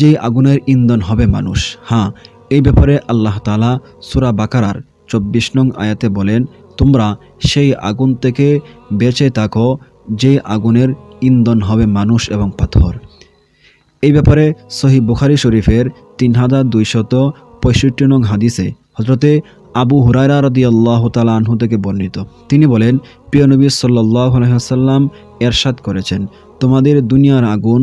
যে আগুনের ইন্ধন হবে মানুষ। হ্যাঁ এই ব্যাপারে আল্লাহ তালা সুরা বাকারার চব্বিশ নং আয়াতে বলেন, তোমরা সেই আগুন থেকে বেঁচে থাকো যে আগুনের ইন্ধন হবে মানুষ এবং পাথর। এই ব্যাপারে সহি বুখারি শরীফের তিন হাজার দুইশত পঁয়ষট্টি নং হাদিসে হজরতে আবু হুরায়রা রদি আল্লাহ তালা আনহু থেকে বর্ণিত। তিনি বলেন, প্রিয় নবী সাল্লাহ আলহাম এরশাদ করেছেন, তোমাদের দুনিয়ার আগুন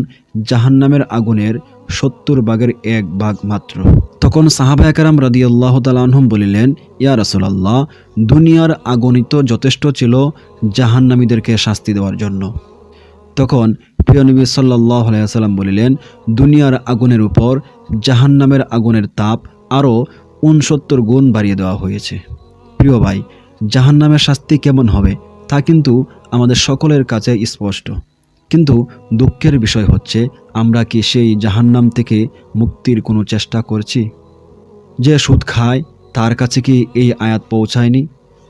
জাহান্নামের আগুনের সত্তর ভাগের এক ভাগ মাত্র। তখন সাহাবা একরাম রাদি আল্লাহ তালাহম বলিলেন, ইয়া রসুলাল্লাহ, দুনিয়ার আগুনই তো যথেষ্ট ছিল জাহান্নামীদেরকে শাস্তি দেওয়ার জন্য। তখন প্রিয় সাল্লাহ আলাইসাল্লাম বলিলেন, দুনিয়ার আগুনের উপর জাহান্নামের আগুনের তাপ আরও উনসত্তর গুণ বাড়িয়ে দেওয়া হয়েছে। প্রিয় ভাই, জাহান্নামের শাস্তি কেমন হবে তা কিন্তু আমাদের সকলের কাছে স্পষ্ট। কিন্তু দুঃখের বিষয় হচ্ছে, আমরা কি সেই জাহান্নাম থেকে মুক্তির কোনো চেষ্টা করছি? যে সুদ খায়, তার কাছে কি এই আয়াত পৌঁছায়নি?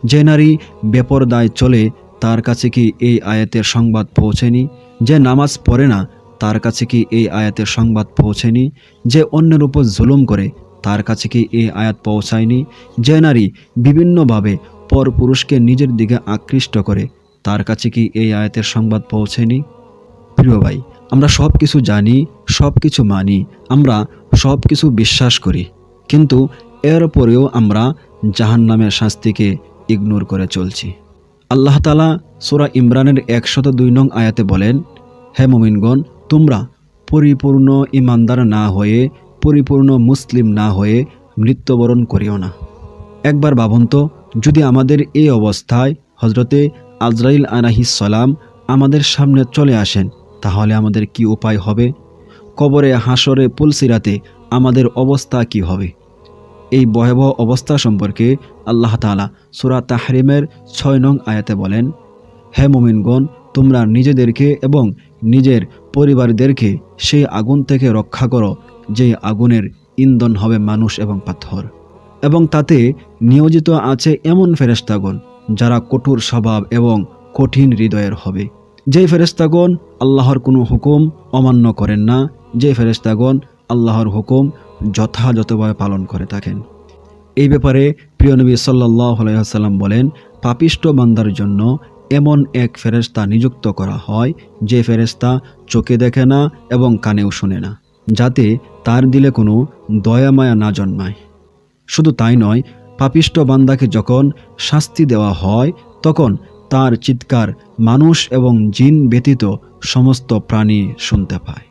যে নারী বেপরদায় চলে, তার কাছে কি এই আয়াতের সংবাদ পৌঁছেনি? যে নামাজ পড়ে না, তার কাছে কি এই আয়াতের সংবাদ পৌঁছেনি? যে অন্যের উপর জুলুম করে, তার কাছে কি এই আয়াত পৌঁছায়নি? যে নারী বিভিন্নভাবে পর পুরুষকে নিজের দিকে আকৃষ্ট করে, তার কাছে কি এই আয়াতের সংবাদ পৌঁছেনি? প্রিয় ভাই, আমরা সব কিছু জানি সব কিছু মানি, আমরা সব কিছু বিশ্বাস করি। কিন্তু এরপরেও আমরা জাহান্নামের শাস্তিকে ইগনোর করে চলছি। আল্লাহ তালা সুরা ইমরানের একশত দুই নং আয়াতে বলেন, হে মোমিনগণ, তোমরা পরিপূর্ণ ইমানদার না হয়ে, পরিপূর্ণ মুসলিম না হয়ে মৃত্যুবরণ করিও না। একবার ভাবুন তো, যদি আমাদের এই অবস্থায় হজরতে আজরাইল আনাহিস সালাম আমাদের সামনে চলে আসেন তাহলে আমাদের কি উপায় হবে? কবরে হাসরে পুলসিরাতে আমাদের অবস্থা কি হবে? এই ভয়াবহ অবস্থা সম্পর্কে আল্লাহ তালা সুরা তাহরিমের ছয় নং আয়াতে বলেন, হে মোমিনগণ, তোমরা নিজেদেরকে এবং নিজের পরিবারদেরকে সেই আগুন থেকে রক্ষা করো, যে আগুনের ইন্ধন হবে মানুষ এবং পাথর। এবং তাতে নিয়োজিত আছে এমন ফেরেস্তাগণ যারা কঠোর স্বভাব এবং কঠিন হৃদয়ের হবে। যে ফেরেস্তাগণ আল্লাহর কোনো হুকুম অমান্য করেন না, যে ফেরেস্তাগণ আল্লাহর হুকুম যথাযথভাবে পালন করে থাকেন। এই ব্যাপারে প্রিয় নবী সাল্লাহ আলাইসাল্লাম বলেন, পাপিষ্ট বান্দার জন্য এমন এক ফেরেস্তা নিযুক্ত করা হয় যে ফেরেস্তা চোখে দেখে না এবং কানেও শোনে না, যাতে তার দিলে কোনো দয়া মায়া না জন্মায়। শুধু তাই নয়, পাপিষ্ট বান্দাকে যখন শাস্তি দেওয়া হয়, তখন তার চিৎকার মানুষ এবং জিন ব্যতীত সমস্ত প্রাণী শুনতে পায়।